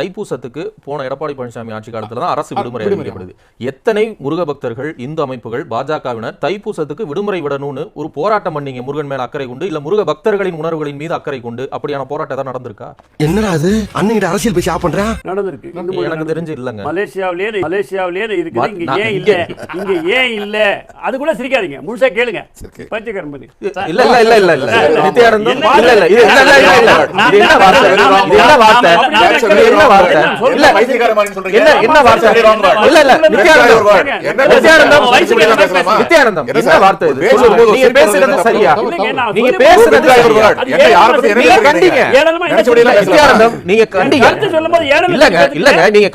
தைப்பூசத்துக்கு போன எடப்பாடி பழனிசாமி ஆட்சி காலத்துல தான் அரசு விடுமுறை அறிவிக்கப்படுது எத்தனை முருக பக்தர்கள் இந்து அமைப்புகள் பாஜகவினர் தைப்பூசத்துக்கு விடுமுறை விடணும்னு ஒரு போராட்டம் பண்ணீங்க முருகன் மேல அக்கறை கொண்டு இல்ல முருக பக்தர்களின் உணர்வுகளின் மீது அக்கறை கொண்டு அப்படியான போராட்டம் ஏதாவது நடந்திருக்கா என்னடா அது அண்ணன் அரசியல் பேசி பண்றான் நடந்திருக்கு எனக்கு தெரிஞ்சு இல்லங்க மலேசியாவிலேயே மலேசியாவிலேயே இருக்குது இங்க ஏன் இல்ல இங்க ஏன் இல்ல அது கூட சிரிக்காதீங்க முழுசா கேளுங்க மாதிரி இல்ல இல்ல இல்ல இல்ல இல்ல இல்ல. நித்யானந்தம் இல்ல இல்ல இது இல்ல இல்ல இல்ல இல்ல நான் இது என்ன வார்த்தை இது என்ன வார்த்தை வார்த்தை. இல்ல பைத்தியக்கார மாதிரி சொல்றீங்க. என்ன என்ன வார்த்தை இல்ல இல்ல நித்யானந்தம் என்ன நித்யானந்தம்? நித்யானந்தம்? வார்த்தை இது. நீங்க பேசுறது சரியா நீங்க பேசுறது. என்ன யாரை பத்தி என்ன? கண்டீங்க? நித்யானந்தம் கண்டீங்க இல்லங்க. இல்லங்க நீங்க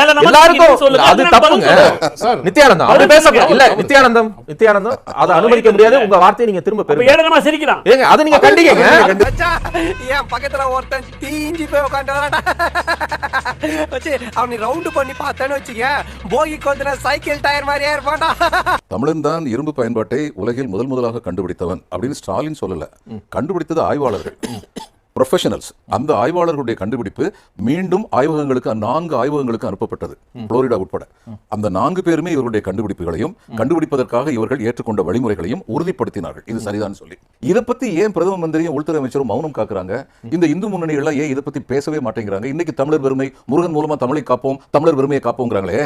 ஏளனமா எல்லாருக்கும். அது தப்புங்க. நித்யானந்தம் அப்படி பதில் பேச சொல்லுங்க. இல்ல நித்யானந்தம் நித்யானந்தம் அதை அனுமதிக்க முடியாது உங்க வார்த்தையை நீங்க திரும்ப பெறுங்க ஏளனமா சிரிக்கிறான் ஏங்க அதை நீங்க கண்டிங்கங்க என் பக்கத்துல ஒருத்தன் தீஞ்சி போய் உட்காந்துறாடா வச்சு அவனை ரவுண்டு பண்ணி பார்த்தேன்னு வச்சுக்க போகி கொஞ்ச சைக்கிள் டயர் மாதிரியே இருப்பான்டா. தமிழன் தான் இரும்பு பயன்பாட்டை உலகில் முதல் முதலாக கண்டுபிடித்தவன் அப்படின்னு ஸ்டாலின் சொல்லல. கண்டுபிடித்தது ஆய்வாளர்கள். ப்ரொஃபஷனல்ஸ் அந்த ஆய்வாளர்களுடைய கண்டுபிடிப்பு மீண்டும் ஆய்வகங்களுக்கு நான்கு ஆய்வகங்களுக்கு அனுப்பப்பட்டது புளோரிடா உட்பட. அந்த நான்கு பேருமே இவருடைய கண்டுபிடிப்புகளையும் கண்டுபிடிப்பதற்காக இவர்கள் ஏற்றுக்கொண்ட வழிமுறைகளையும் உறுதிப்படுத்தினார்கள். இது சரிதான் சொல்லி. இதை பத்தி ஏன் பிரதம மந்திரியும் உள்துறை அமைச்சரும் மௌனம் காக்குறாங்க? இந்த இந்து முன்னணிகள்லாம் ஏன் இதை பத்தி பேசவே மாட்டேங்கிறாங்க? இன்னைக்கு தமிழர் பெருமை முருகன் மூலமா தமிழை காப்போம் தமிழர் பெருமையை காப்போங்கிறாங்களே.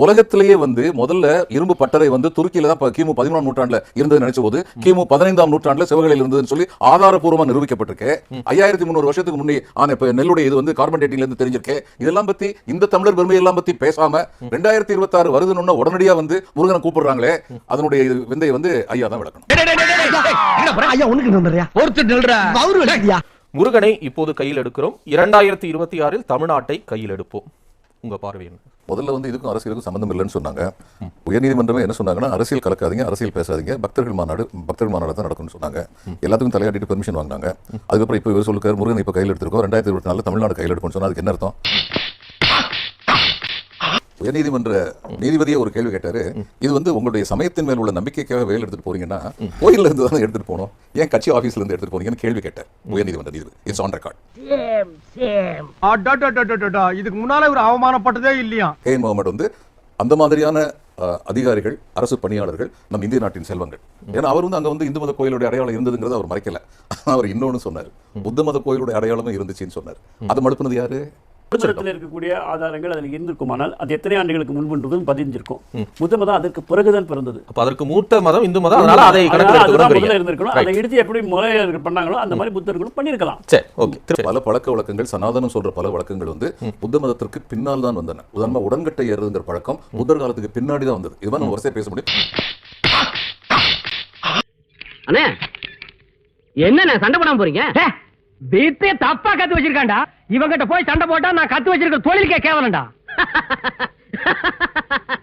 உலகத்திலேயே வந்து முதல்ல இரும்பு பட்டறை வந்து துருக்கியில தான் கிமு பதிமூணாம் நூற்றாண்டுல இருந்தது நினைச்ச போது கிமு பதினைந்தாம் நூற்றாண்டுல சிவகலையில் இருந்ததுன்னு சொல்லி ஆதாரப்பூர்வமா நிரூபிக்கப்பட்டிருக்கு. ஐயாயிரத்தி முந்நூறு வருஷத்துக்கு முன்னே ஆன இப்ப நெல்லுடைய இது வந்து கார்பன் டேட்டிங்ல இருந்து தெரிஞ்சிருக்கு. இதெல்லாம் பத்தி இந்த தமிழர் பெருமை எல்லாம் பத்தி பேசாம ரெண்டாயிரத்தி இருபத்தி ஆறு வருதுன்னு உடனடியா வந்து முருகனை கூப்பிடுறாங்களே அதனுடைய விந்தையை வந்து ஐயா தான் விளக்கணும். முருகனை இப்போது கையில் எடுக்கிறோம். இரண்டாயிரத்தி இருபத்தி ஆறில் தமிழ்நாட்டை கையில் எடுப்போம். உங்க பார்வை என்ன? முதல்ல வந்து இதுக்கும் அரசியலுக்கும் சம்பந்தம் இல்லைன்னு சொன்னாங்க. உயர்நீதிமன்றமே என்ன சொன்னாங்கன்னா அரசியல் கலக்காதீங்க அரசியல் பேசாதீங்க பக்தர்கள் மாநாடு பக்தர்கள் மாநாடு தான் நடக்கும்னு சொன்னாங்க. எல்லாத்துக்கும் தலையாட்டிட்டு பெர்மிஷன் வாங்கினாங்க. அதுக்கப்புறம் இப்போ இவர் சொல்லுக்கார் முருகன் இப்போ கையில் எடுத்திருக்கோம். ரெண்டாயிரத்தி இருபத்தி நாலு தமிழ்நாடு கையில் எடுக்கணும்னு சொன்னால் அதுக்கு என்ன அர்த்தம்? உயர்நீதிமன்ற நீதிபதியே ஒரு கேள்வி கேட்டாரு. இது வந்து உங்களுடைய சமயத்தின் மேல் உள்ள நம்பிக்கைக்காக வேலை எடுத்துட்டு போறீங்கன்னா கோயில்ல இருந்து தான் எடுத்துட்டு போகணும். ஏன் கட்சி ஆபீஸ்ல இருந்து எடுத்துட்டு போறீங்கன்னு கேள்வி கேட்டார் உயர்நீதிமன்ற நீதிபதி. இட்ஸ் ஆன் ரெக்கார்ட் இதுக்கு முன்னால ஒரு அவமானப்பட்டதே இல்லையா? கே முகமது வந்து அந்த மாதிரியான அதிகாரிகள் அரசு பணியாளர்கள் நம் இந்திய நாட்டின் செல்வங்கள். ஏன்னா அவர் வந்து அங்க வந்து இந்து மத கோயிலுடைய அடையாளம் இருந்ததுங்கிறத அவர் மறைக்கல. அவர் இன்னொன்னு சொன்னார். புத்த மத கோயிலுடைய அடையாளமும் இருந்துச்சுன்னு சொன்னார். அதை மறுப்புனது யாரு? புத்தகத்தில் இருக்கக்கூடிய ஆதாரங்கள் அதில் இருந்திருக்குமானால் அது எத்தனை ஆண்டுகளுக்கு முன்புன்றதும் பதிஞ்சிருக்கும் புத்த மதம் அதற்கு பிறகுதான் பிறந்தது. அப்ப அதற்கு மூத்த மதம் இந்து மதம் அதனால அதை முதல்ல இருந்திருக்கணும். அதை எடுத்து எப்படி முறையர்கள் பண்ணாங்களோ அந்த மாதிரி புத்தர்களும் பண்ணியிருக்கலாம். சரி ஓகே. பல பழக்க வழக்கங்கள் சனாதனம் சொல்ற பல வழக்கங்கள் வந்து புத்த மதத்திற்கு பின்னால் தான் வந்தன. உதாரணமா உடன்கட்டை ஏறுதுங்கிற பழக்கம் புத்தர் காலத்துக்கு பின்னாடி தான் வந்தது. இதுதான் நம்ம வரிசையா பேச முடியும். அண்ணே என்ன சண்டை போடாம போறீங்க? வீட்டே தப்பா கத்து வச்சிருக்காண்டா இவங்கிட்ட போய் சண்டை போட்டா நான் கத்து வச்சிருக்க தொழிலுக்கே கேவலண்டா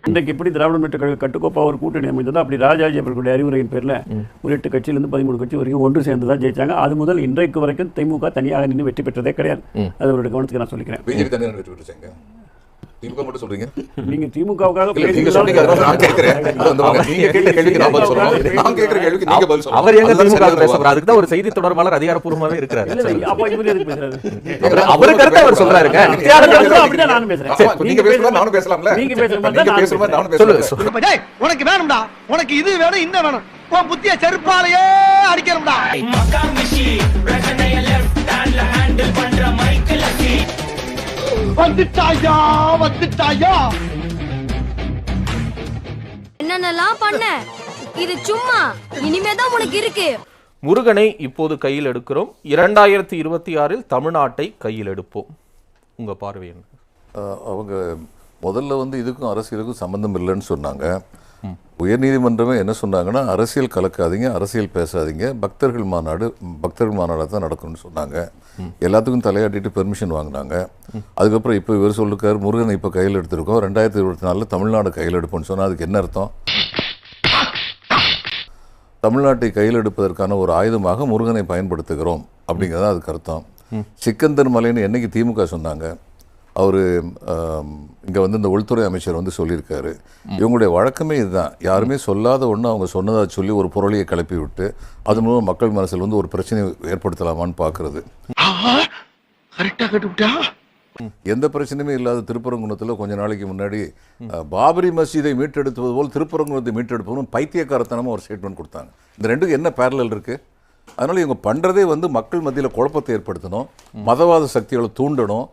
இன்றைக்கு எப்படி திராவிட முன்னேற்ற கழக கட்டுக்கோப்பா ஒரு கூட்டணி அமைந்ததோ அப்படி ராஜாஜி அவர்களுடைய அறிவுரையின் பேர்ல ஒரு எட்டு கட்சியிலிருந்து பதிமூணு கட்சி வரைக்கும் ஒன்று சேர்ந்து தான் ஜெயிச்சாங்க. அது முதல் இன்றைக்கு வரைக்கும் திமுக தனியாக நின்று வெற்றி பெற்றதே கிடையாது. அது அவருடைய கவனத்துக்கு நான் சொல்லிக்கிறேன். திமுக மட்டும் சொல்றீங்க? நீங்க திமுகவுக்காக நீங்க சொன்னீங்க அதனால நான் கேட்கிறேன் அது அந்த மாதிரி நீங்க கேட்ட கேள்விக்கு நான் பதில் சொல்லணும் நான் கேட்கிற கேள்விக்கு நீங்க பதில் சொல்லணும் அவர் எங்க திமுக பேச. போறாரு அதுக்கு தான் ஒரு செய்தி தொடர்பாளர் அதிகாரப்பூர்வமாவே இல்ல, அப்ப இவரு எதுக்கு பேசுறாரு? அவரு- கருத்தை அவர் சொல்றாருங்க. நித்யானந்தம் அப்படிதான் நானும் பேசுறேன். ஆமா, இப்ப நீங்க பேசுற மாதிரி நானும் பேசலாம்ல? நீங்க பேசுற மாதிரி நீங்க தான் பேசுற மாதிரி நானும் பேசுறேன். உனக்கு வேணும்டா. உனக்கு இது வேணும் இந்த வேணும். உன் புத்திய செருப்பாலேயே அடிக்கணும்டா. வந்துட்டாயா வந்துட்டாயா? என்னென்னலாம் பண்ண? இது சும்மா. இனிமேதான் உனக்கு இருக்கு. முருகனை இப்போது கையில் எடுக்கிறோம். இரண்டாயிரத்தி இருபத்தி ஆறில் தமிழ்நாட்டை கையில் எடுப்போம். உங்க பார்வை என்ன? அவங்க முதல்ல வந்து இதுக்கும் அரசியலுக்கும் சம்பந்தம் இல்லைன்னு சொன்னாங்க. உயர்நீதிமன்றமே என்ன சொன்னாங்கன்னா அரசியல் கலக்காதீங்க அரசியல் பேசாதீங்க. பக்தர்கள் மாநாடு பக்தர்கள் மாநாடாக தான் நடக்கும்னு சொன்னாங்க. எல்லாத்துக்கும் தலையாட்டிட்டு பெர்மிஷன் வாங்கினாங்க. அதுக்கப்புறம் இப்போ இவர் சொல்லிருக்கார் முருகனை இப்போ கையில் எடுத்திருக்கோம். ரெண்டாயிரத்தி இருபத்தி நாலில் தமிழ்நாடு கையில் எடுப்போம்னு சொன்னால் அதுக்கு என்ன அர்த்தம்? தமிழ்நாட்டை கையில் எடுப்பதற்கான ஒரு ஆயுதமாக முருகனை பயன்படுத்துகிறோம். அப்படிங்கிறது தான் அதுக்கு அர்த்தம். சிக்கந்தர் மலைன்னு என்னைக்கு திமுக சொன்னாங்க? அவர் இங்கே வந்து இந்த உள்துறை அமைச்சர் வந்து சொல்லியிருக்காரு. இவங்களுடைய வழக்கமே இதுதான். யாருமே சொல்லாத ஒன்று அவங்க சொன்னதா சொல்லி ஒரு பொருளையை கிளப்பி விட்டு அது மூலம் மக்கள் மனசில் வந்து ஒரு பிரச்சனை ஏற்படுத்தலாமான்னு பார்க்கறது எந்த பிரச்சனையுமே இல்லாத திருப்பரங்குன்றத்தில் கொஞ்ச நாளைக்கு முன்னாடி பாபரி மசீதை மீட்டெடுத்தது போல் திருப்பரங்குன்றத்தை மீட்டெடுப்பதும் பைத்தியக்காரத்தனமாக ஒரு ஸ்டேட்மெண்ட் கொடுத்தாங்க. இந்த ரெண்டுக்கும் என்ன பேரலல் இருக்கு? அதனால இவங்க பண்றதே வந்து மக்கள் மத்தியில் குழப்பத்தை ஏற்படுத்தணும். மதவாத சக்திகளை தூண்டணும்.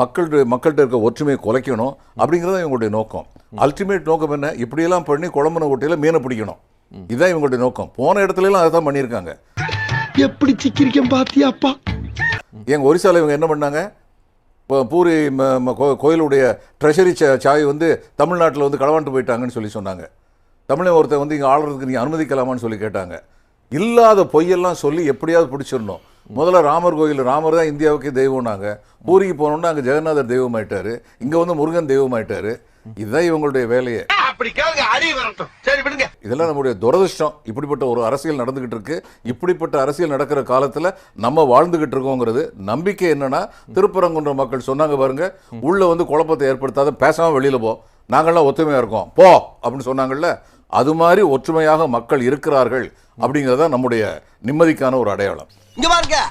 மக்கள் மக்கள்கிட்ட இருக்க ஒற்றுமையை குலைக்கணும். அப்படிங்கிறது இவங்களுடைய நோக்கம். அல்டிமேட் நோக்கம் என்ன? இப்படியெல்லாம் பண்ணி குழம்புன ஓட்டையில் மீனை பிடிக்கணும். இதுதான் இவங்களுடைய நோக்கம். போன இடத்துல எல்லாம் அதை தான் பண்ணியிருக்காங்க. எப்படி சிக்கிரிக்கம் பாத்தியாப்பா எங்க ஒரிசால இவங்க என்ன பண்ணாங்க? இப்போ பூரி கோயிலுடைய ட்ரெஷரி சாய் வந்து தமிழ்நாட்டில் வந்து களவாண்டு போயிட்டாங்கன்னு சொல்லி சொன்னாங்க. தமிழன் ஒருத்தன் வந்து இங்கே ஆளுறதுக்கு நீங்கள் அனுமதிக்கலாமான்னு சொல்லி கேட்டாங்க. இல்லாத பொய்யெல்லாம் சொல்லி எப்படியாவது பிடிச்சிடணும். முதல்ல ராமர் கோயில் ராமர் தான் இந்தியாவுக்கே தெய்வம்னாங்க பூரிக்கு போனோம்னா அங்கே ஜெகநாதர் தெய்வம் ஆயிட்டாரு இங்கே வந்து முருகன் தெய்வம் ஆயிட்டாரு இதுதான் இவங்களுடைய வேலையே. இதெல்லாம் நம்முடைய துரதிர்ஷ்டம். இப்படிப்பட்ட ஒரு அரசியல் நடந்துகிட்டு இருக்கு. இப்படிப்பட்ட அரசியல் நடக்கிற காலத்துல நம்ம வாழ்ந்துகிட்டு இருக்கோங்கிறது நம்பிக்கை என்னன்னா திருப்பரங்குன்ற மக்கள் சொன்னாங்க பாருங்க உள்ள வந்து குழப்பத்தை ஏற்படுத்தாத பேசாம வெளியில போ. நாங்கள்லாம் ஒத்துமையா இருக்கோம். போ அப்படின்னு சொன்னாங்கல்ல? அது மாதிரி ஒற்றுமையாக மக்கள் இருக்கிறார்கள் அப்படிங்கிறத நம்முடைய நிம்மதிக்கான ஒரு அடையாளம். இங்க பாருங்க.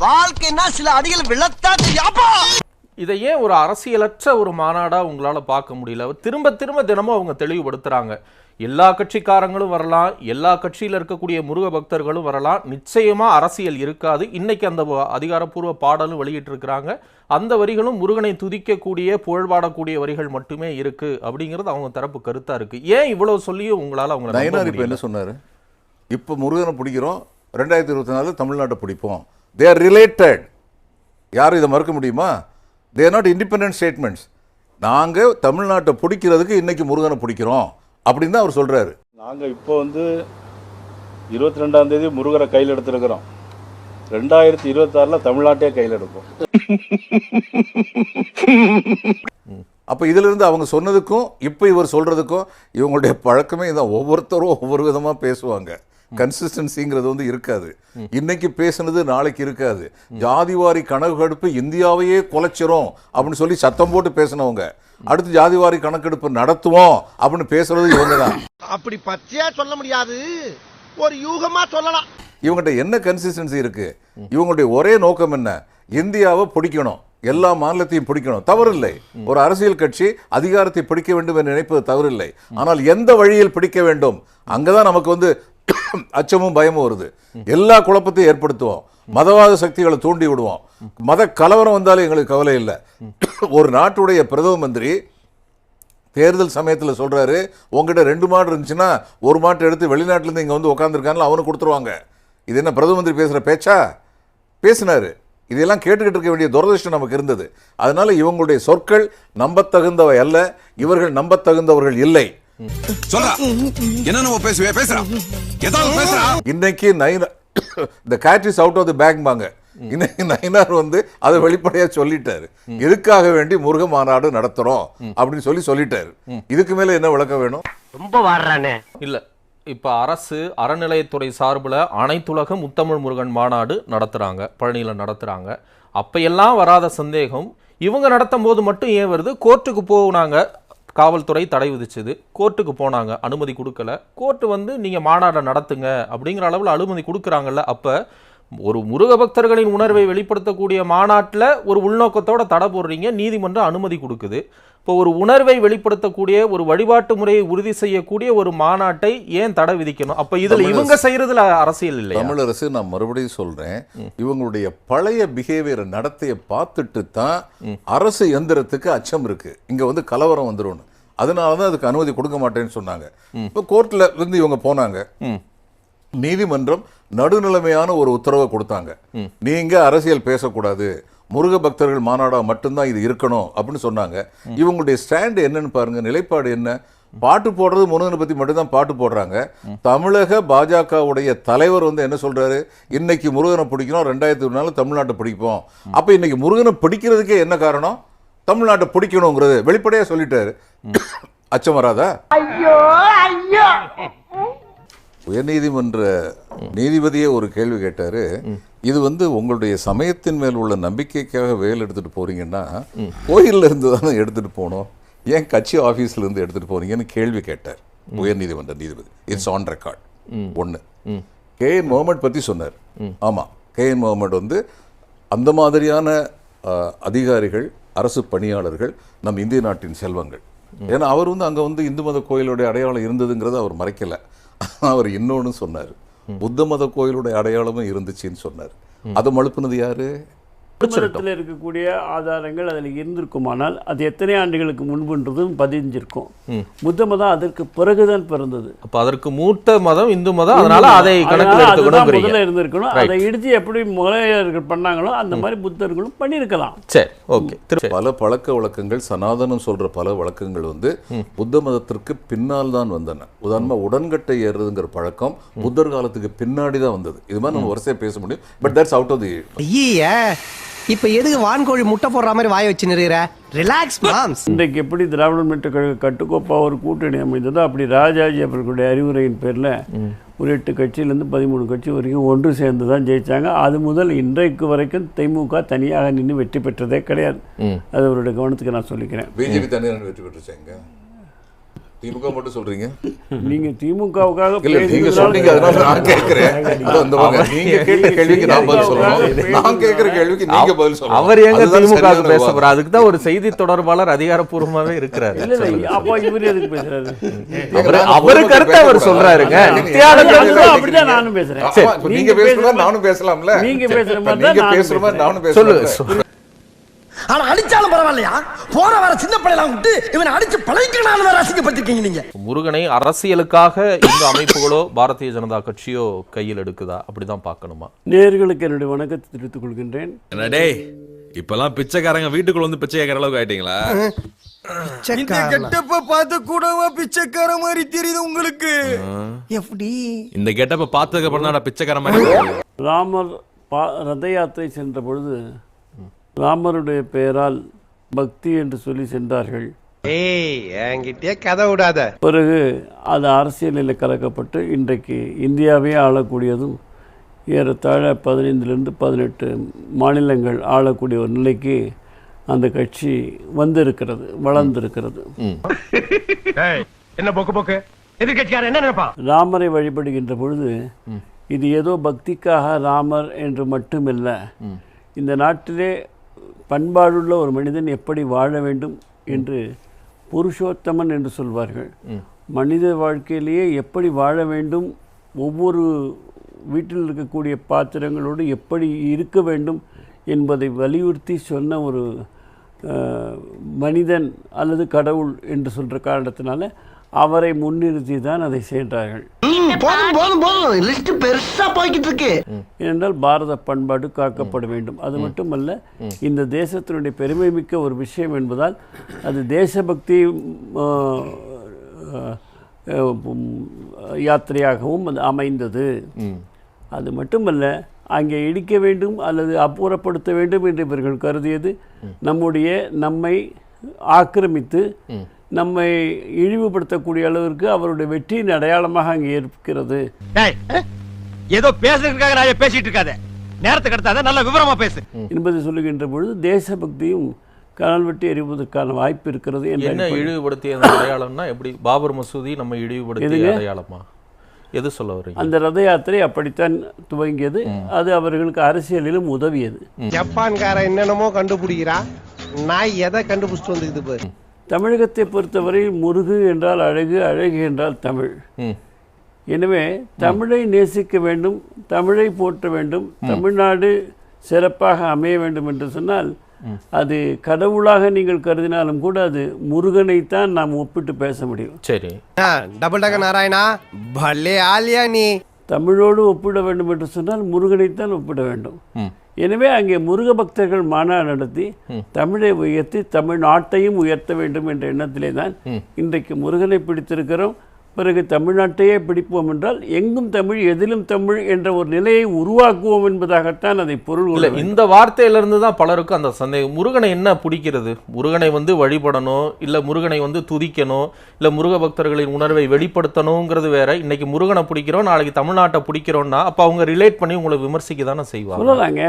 வாழ்க்கைன்னா சில அடிகள் விழத்தான் இதை ஏன் ஒரு அரசியலற்ற ஒரு மாநாடா உங்களால பார்க்க முடியல? திரும்ப திரும்ப தினமும் அவங்க தெளிவுபடுத்துறாங்க. எல்லா கட்சிக்காரங்களும் வரலாம் எல்லா கட்சியில இருக்கக்கூடிய முருக பக்தர்களும் வரலாம். நிச்சயமா அரசியல் இருக்காது. இன்னைக்கு அந்த அதிகாரப்பூர்வ பாடலும் வெளியிட்டிருக்கிறாங்க. அந்த வரிகளும் முருகனை துதிக்கக்கூடிய புகழ்பாடக்கூடிய வரிகள் மட்டுமே இருக்கு அப்படிங்கிறது அவங்க தரப்பு கருத்தா இருக்கு. ஏன் இவ்வளவு சொல்லியும் உங்களால அவங்க நயனார் இப்போ என்ன சொன்னாரு? இப்போ முருகனை பிடிக்கிறோம். ரெண்டாயிரத்தி இருபத்தி நாலு தமிழ்நாட்டை பிடிப்போம். தே ஆர் ரிலேட்டட் யாரும் இதை மறுக்க முடியுமா? They are not independent statements நாங்கள் தமிழ்நாட்டை பிடிக்கிறதுக்கு இன்னைக்கு முருகனை பிடிக்கிறோம். அப்படின்னு தான் அவர் சொல்றாரு. நாங்கள் இப்போ வந்து இருபத்தி ரெண்டாம் தேதி முருகரை கையில் எடுத்திருக்கிறோம். ரெண்டாயிரத்தி இருபத்தாறில் தமிழ்நாட்டே கையில் எடுப்போம். அப்போ இதிலிருந்து அவங்க சொன்னதுக்கும் இப்போ இவர் சொல்றதுக்கும் இவங்களுடைய பழக்கமே இதான். ஒவ்வொருத்தரும் ஒவ்வொரு விதமாக பேசுவாங்க. கன்சிஸ்டன்சிங்கிறது வந்து இருக்காது. இன்னைக்கு பேசுனது நாளைக்கு இருக்காது. ஜாதிவாரி கணக்கெடுப்பு இந்தியாவையே குலைச்சிரும் அப்படின்னு சொல்லி சத்தம் போட்டு பேசினவங்க. அடுத்து ஜாதிவாரி கணக்கெடுப்பு நடத்துவோம் அப்படின்னு பேசுறது இவங்க தான். அப்படி பச்சையா சொல்ல முடியாது. ஒரு யூகமா சொல்லலாம். இவங்ககிட்ட என்ன கன்சிஸ்டன்சி இருக்கு? இவங்களுடைய ஒரே நோக்கம் என்ன? இந்தியாவை பிடிக்கணும். எல்லா மாநிலத்தையும் பிடிக்கணும். தவறில்லை. ஒரு அரசியல் கட்சி அதிகாரத்தை பிடிக்க வேண்டும் என்று நினைப்பது தவறில்லை. ஆனால் எந்த வழியில் பிடிக்க வேண்டும்? அங்கதான் நமக்கு வந்து அச்சமும் பயமும் வருது. எல்லா குழப்பத்தையும் ஏற்படுத்துவோம். மதவாத சக்திகளை தூண்டி விடுவோம். மத கலவரம் வந்தாலும் எங்களுக்கு கவலை இல்லை. ஒரு நாட்டுடைய பிரதம மந்திரி தேர்தல் சமயத்தில் சொல்கிறாரு உங்ககிட்ட ரெண்டு மாடு இருந்துச்சுன்னா ஒரு மாட்டை எடுத்து வெளிநாட்டிலேருந்து இங்கே வந்து உட்காந்துருக்காங்களா அவனுக்கு கொடுத்துருவாங்க. இது என்ன பிரதம மந்திரி பேசுகிற பேச்சா? பேசினாரு. இதெல்லாம் கேட்டுக்கிட்டு இருக்க வேண்டிய துரதிருஷ்டம் நமக்கு இருந்தது. அதனால் இவங்களுடைய சொற்கள் நம்பத்தகுந்தவை அல்ல. இவர்கள் நம்பத்தகுந்தவர்கள் இல்லை. சொல்றா. என்ன நம்ம பேசுவே பேசுறா. ஏதாவது பேசுறா. இன்னைக்கு நைனா இந்த cat is out of the bag பாங்க இன்னைக்கு நயினார் வந்து அதை வெளிப்படையா சொல்லிட்டாரு. இதுக்காக வேண்டி முருக மாநாடு நடத்துறோம் அப்படின்னு சொல்லி சொல்லிட்டாரு. இதுக்கு மேல என்ன விளக்கம் வேணும்? ரொம்ப வாடுறானே. இல்ல இப்ப அரசு அறநிலையத்துறை சார்புல அனைத்துலக முத்தமிழ் முருகன் மாநாடு நடத்துறாங்க பழனியில நடத்துறாங்க. அப்பையெல்லாம் வராத சந்தேகம் இவங்க நடத்தும் போது மட்டும் ஏன் வருது? கோர்ட்டுக்கு போனாங்க காவல்துறை தடை விதிச்சது. கோர்ட்டுக்கு போனாங்க. அனுமதி கொடுக்கல. கோர்ட்டு வந்து நீங்க மாநாடை நடத்துங்க. அப்படிங்கிற அளவில் அனுமதி கொடுக்குறாங்கல்ல அப்ப ஒரு முருக பக்தர்களின் உணர்வை வெளிப்படுத்தக்கூடிய மாநாட்டில் ஒரு உள்நோக்கத்தோட தடை போடுறீங்க. நீதிமன்றம் அனுமதி கொடுக்குது. இப்போ ஒரு உணர்வை வெளிப்படுத்தக்கூடிய ஒரு வழிபாட்டு முறையை உறுதி செய்யக்கூடிய ஒரு மாநாட்டை ஏன் தடை விதிக்கணும்? அப்ப இதுல இவங்க செய்யறதுல அரசியல் இல்லையா? தமிழரசு நான் மறுபடியும் சொல்றேன். இவங்களுடைய பழைய பிஹேவியர் நடத்தைய பார்த்துட்டு தான் அரசு எந்திரத்துக்கு அச்சம் இருக்கு. இங்க வந்து கலவரம் வந்துரும்னு. அதனால தான் அதுக்கு அனுமதி கொடுக்க மாட்டேன்னு சொன்னாங்க. இப்போ கோர்ட்ல இருந்து இவங்க போனாங்க. நீதிமன்றம் நடுநிலைமையான ஒரு உத்தரவை கொடுத்தாங்க. நீங்க அரசியல் பேசக்கூடாது. முருக பக்தர்கள் மாநாடா மட்டும்தான் இது இருக்கணும் அப்படின்னு சொன்னாங்க. இவங்களுடைய ஸ்டாண்ட் என்னன்னு பாருங்க நிலைப்பாடு என்ன? பாட்டு போடுறது முருகனை பத்தி மட்டும்தான் பாட்டு போடுறாங்க. தமிழக பாஜகவுடைய தலைவர் வந்து என்ன சொல்றாரு? இன்னைக்கு முருகனை பிடிக்கணும் ரெண்டாயிரத்தி ஒரு நாள் தமிழ்நாட்டை பிடிப்போம். அப்ப இன்னைக்கு முருகனை பிடிக்கிறதுக்கே என்ன காரணம்? தமிழ்நாட்டை பிடிக்கணுங்கிறது வெளிப்படையா சொல்லிட்டாரு. அச்சம் வராதா? உயர்நீதிமன்ற நீதிபதியே ஒரு கேள்வி கேட்டாரு. இது வந்து உங்களுடைய சமயத்தின் மேல் உள்ள நம்பிக்கைக்காக வேல் எடுத்துட்டு போறீங்கன்னா கோயிலில் இருந்து தானே எடுத்துட்டு போகணும். ஏன் கட்சி ஆபீஸ்ல இருந்து எடுத்துட்டு போறீங்கன்னு கேள்வி கேட்டார் உயர்நீதிமன்ற நீதிபதி. இட்ஸ் ஆன் ரெக்கார்ட் ஒன்னு கே. என். முகமட் பற்றி சொன்னார். ஆமாம் கே. என். முகமட் வந்து அந்த மாதிரியான அதிகாரிகள் அரசு பணியாளர்கள் நம் இந்திய நாட்டின் செல்வங்கள். ஏன்னா அவர் வந்து அங்கே வந்து இந்து மத கோயிலுடைய அடையாளம் இருந்ததுங்கிறத அவர் மறைக்கலை. அவர் இன்னொன்று சொன்னார். புத்த மத கோயிலுடைய அடையாளமும் இருந்துச்சுன்னு சொன்னார். அதை மழுப்புனது யாரு? மதத்தில் இருக்கக்கூடிய ஆதாரங்கள் அதில் இருந்திருக்குமானால் அது எத்தனை ஆண்டுகளுக்கு முன்புன்றதும் பதிஞ்சிருக்கும். புத்த மதம் அதற்கு பிறகுதான் பிறந்தது. அப்ப அதற்கு மூத்த மதம் இந்து மதம் அதனால அதை முதல்ல இருந்திருக்கணும். அதை இடிச்சு எப்படி முறையர்கள் பண்ணாங்களோ அந்த மாதிரி புத்தர்களும் பண்ணியிருக்கலாம். சரி ஓகே. திரு பல பழக்க வழக்கங்கள் சனாதனம் சொல்ற பல வழக்கங்கள் வந்து புத்த மதத்திற்கு பின்னால் தான் வந்தன. உதாரணமா உடன்கட்டை ஏறுறதுங்கிற பழக்கம் புத்தர் காலத்துக்கு பின்னாடி தான் வந்தது. இது மாதிரி நம்ம வரிசையா பேச முடியும் but that's out of the ஐய. இப்ப எதுக்கு வான்கோழி முட்டை போடுற மாதிரி வாய வச்சு நிறுகிற? ரிலாக்ஸ் மாம்ஸ் இன்றைக்கு எப்படி திராவிட முன்னேற்ற கழக கட்டுக்கோப்பாக ஒரு கூட்டணி அமைந்ததோ அப்படி ராஜாஜி அவர்களுடைய அறிவுரையின் பேரில் ஒரு எட்டு கட்சியிலேருந்து பதிமூணு கட்சி வரைக்கும் ஒன்று சேர்ந்து தான் ஜெயிச்சாங்க. அது முதல் இன்றைக்கு வரைக்கும் திமுக தனியாக நின்று வெற்றி பெற்றதே கிடையாது. அது அவருடைய கவனத்துக்கு நான் சொல்லிக்கிறேன். பிஜேபி தனியாக வெற்றி பெற்றுச்சாங்க திமுக மட்டும் சொல்றீங்க? நீங்க திமுகவுக்காக இல்ல நீங்க சொன்னீங்க அதனால நான் பாருங்க, நீங்க கேட்ட கேள்விக்கு நான் பதில் சொல்லணும். நான் கேட்கிற கேள்விக்கு நீங்க பதில் சொல்லணும். அவர் எங்க திமுக பேச. போறாரு. அதுக்கு தான் ஒரு செய்தி தொடர்பாளர் அதிகாரப்பூர்வமாவே இருக்கிறாரு. இல்ல இல்ல அப்போ இவர் எதுக்கு பேசுறாரு? அவரு கருத்தை அவர். சொல்றாருங்க. நித்யானந்த அப்படிதான் நானும் பேசுறேன். நீங்க பேசுற மாதிரி நானும் பேசலாம்ல. நீங்க பேசுற மாதிரி நானும் பேசுற மாதிரி நானும் சொல்லு பேசலாம் சொல்லு. ஆனா அடிச்சாலும் பரவாயில்லையா? போற வர சின்ன பிள்ளைலாம் விட்டு இவனை அடிச்சு பழகிக்கணும் வேற அசிங்கப்பட்டிருக்கீங்க நீங்க. முருகனை அரசியலுக்காக இந்த அமைப்புகளோ பாரதிய ஜனதா கட்சியோ கையில் எடுக்குதா? அப்படிதான் பார்க்கணுமா? நேர்களுக்கு என்னுடைய வணக்கத்தை தெரிவித்துக் கொள்கின்றேன். என்ன டேய் இப்பெல்லாம் பிச்சைக்காரங்க வீட்டுக்குள்ள வந்து பிச்சை கேட்கற அளவுக்கு ஆயிட்டீங்களா? இந்த கெட்டப்ப பார்த்து கூடவா பிச்சைக்கார மாதிரி தெரியுது உங்களுக்கு? எப்படி? இந்த கெட்டப்ப பார்த்ததுக்கு அப்புறம் தான் பிச்சைக்கார மாதிரி. ராமர் ரத யாத்திரை சென்ற பொழுது ராமருடைய பெயரால் பக்தி என்று சொல்லி சென்றார்கள். கதை விடாத. பிறகு அது அரசியலில் கலக்கப்பட்டு இன்றைக்கு இந்தியாவே ஆளக்கூடியதும் ஏறத்தாழ பதினைந்திலிருந்து பதினெட்டு மாநிலங்கள் ஆளக்கூடிய ஒரு நிலைக்கு அந்த கட்சி வந்திருக்கிறது வளர்ந்திருக்கிறது. என்ன போக்கு போக்கு? ராமரை வழிபடுகின்ற பொழுது இது ஏதோ பக்திக்காக ராமர் என்று மட்டுமில்ல இந்த நாட்டிலே பண்பாடுள்ள ஒரு மனிதன் எப்படி வாழ வேண்டும் என்று புருஷோத்தமன் என்று சொல்வார்கள். மனித வாழ்க்கையிலேயே எப்படி வாழ வேண்டும் ஒவ்வொரு வீட்டில் இருக்கக்கூடிய பாத்திரங்களோடு எப்படி இருக்க வேண்டும் என்பதை வலியுறுத்தி சொன்ன ஒரு மனிதன் அல்லது கடவுள் என்று சொல்கிற காரணத்தினால அவரை முன்னிறுத்தி தான் அதை செய்கிறார்கள் போதும் போதும் போதும். லிஸ்ட் பெருசா போய்கிட்டு இருக்கு. ஏனென்றால் பாரத பண்பாடு காக்கப்பட வேண்டும். அது மட்டுமல்ல இந்த தேசத்தினுடைய பெருமை மிக்க ஒரு விஷயம் என்பதால் அது தேசபக்தி யாத்திரையாகவும் அது அமைந்தது. அது மட்டுமல்ல அங்கே இடிக்க வேண்டும் அல்லது அப்புறப்படுத்த வேண்டும் என்று இவர்கள் கருதியது. நம்முடைய நம்மை ஆக்கிரமித்து நம்மை இழிவுபடுத்தக்கூடிய அளவிற்கு அவருடைய வெற்றியின் அடையாளமாக அங்கே இருக்கிறது. ஏதோ பேசுறதுக்காக நான் பேசிட்டு இருக்காத. நேரத்தை கடத்தாத நல்ல விவரமா பேசு. என்பதை சொல்லுகின்ற பொழுது தேசபக்தியும் கனல் வெட்டி எறிவதற்கான வாய்ப்பு இருக்கிறது என்ற என்ன இழிவுபடுத்திய அந்த அடையாளம்னா எப்படி? பாபர் மசூதி நம்ம இழிவுபடுத்திய? அடையாளமா? எது சொல்ல வர்றீங்க? அந்த ரத யாத்திரை அப்படித்தான் துவங்கியது. அது அவர்களுக்கு அரசியலிலும் உதவியது. ஜப்பான்காரன் என்னென்னமோ கண்டுபிடிக்கிறான். நாய் எதை கண்டுபிடிச்சிட்டு வந்துக்குது பாரு. தமிழகத்தை பொறுத்தவரை முருகு என்றால் அழகு அழகு என்றால் தமிழ். ம். எனவே தமிழை நேசிக்க வேண்டும் தமிழை போற்ற வேண்டும் தமிழ்நாடு சிறப்பாக அமைய வேண்டும் என்று சொன்னால் அது கடவுளாக நீங்கள் கருதினாலும் கூட அது முருகனைத்தான் நாம் ஒப்பிட்டு பேச முடியும். சரி. டபுள் நாராயணா பல்லே ஆலியா நீ. தமிழோடு ஒப்பிட வேண்டும் என்று சொன்னால் முருகனைத்தான் ஒப்பிட வேண்டும். ம். எனவே அங்கே முருக பக்தர்கள் மாநாடு நடத்தி தமிழை உயர்த்தி தமிழ்நாட்டையும் உயர்த்த வேண்டும் என்ற எண்ணத்திலே தான் இன்றைக்கு முருகனை பிடித்திருக்கிறோம். பிறகு தமிழ்நாட்டையே பிடிப்போம் என்றால் எங்கும் தமிழ் எதிலும் தமிழ் என்ற ஒரு நிலையை உருவாக்குவோம் என்பதாகத்தான் அதை பொருள் இல்ல. இந்த வார்த்தையில இருந்து தான் பலருக்கும் அந்த சந்தேகம். முருகனை என்ன பிடிக்கிறது? முருகனை வந்து வழிபடணும் இல்ல முருகனை வந்து துதிக்கணும் இல்ல முருக பக்தர்களின் உணர்வை வெளிப்படுத்தணுங்கிறது வேற. இன்னைக்கு முருகனை பிடிக்கிறோம் நாளைக்கு தமிழ்நாட்டை பிடிக்கிறோம்னா அப்ப அவங்க ரிலேட் பண்ணி உங்களை விமர்சிக்க தானே செய்வாங்க. சொல்லலாங்க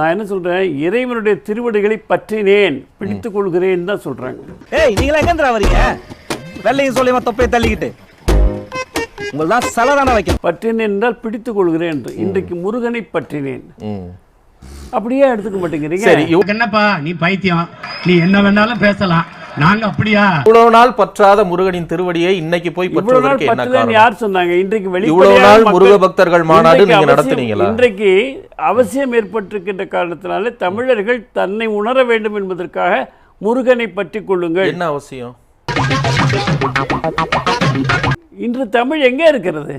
நான் என்ன சொல்றேன்? இறைவனுடைய திருவடிகளை பற்றினேன் பிடித்துக் கொள்கிறேன் தான் சொல்றாங்க. ஏய் நீங்களா எங்க வரீங்க? வெள்ளையும் சொல்லியமா தொப்பையை தள்ளிக்கிட்டு? உங்களதான் சலதான வைக்கணும். பற்றினேன் என்றால் பிடித்துக் கொள்கிறேன் என்று. இன்றைக்கு முருகனை பற்றினேன். அப்படியே எடுத்துக்க மாட்டேங்கிறீங்க. சரி என்னப்பா? நீ பைத்தியம். நீ என்ன வேணாலும் பேசலாம். நாங்க அப்படியா? இவ்வளவு நாள் பற்றாத முருகனின் திருவடியை இன்னைக்கு போய் இவ்வளவு நாள் பற்றுவதற்கு என்ன பத்தலன்னு காரணம்? யார் சொன்னாங்க? இன்றைக்கு இவ்வளவு வெளிப்படையாக நாள் முருக பக்தர்கள் மாநாடு நீங்க அவசியம்- நடத்துனீங்களா? இன்றைக்கு அவசியம் ஏற்பட்டிருக்கின்ற காரணத்தினால தமிழர்கள் தன்னை உணர வேண்டும் என்பதற்காக முருகனை பற்றி கொள்ளுங்கள். என்ன அவசியம்? இன்று தமிழ் எங்கே இருக்கிறது?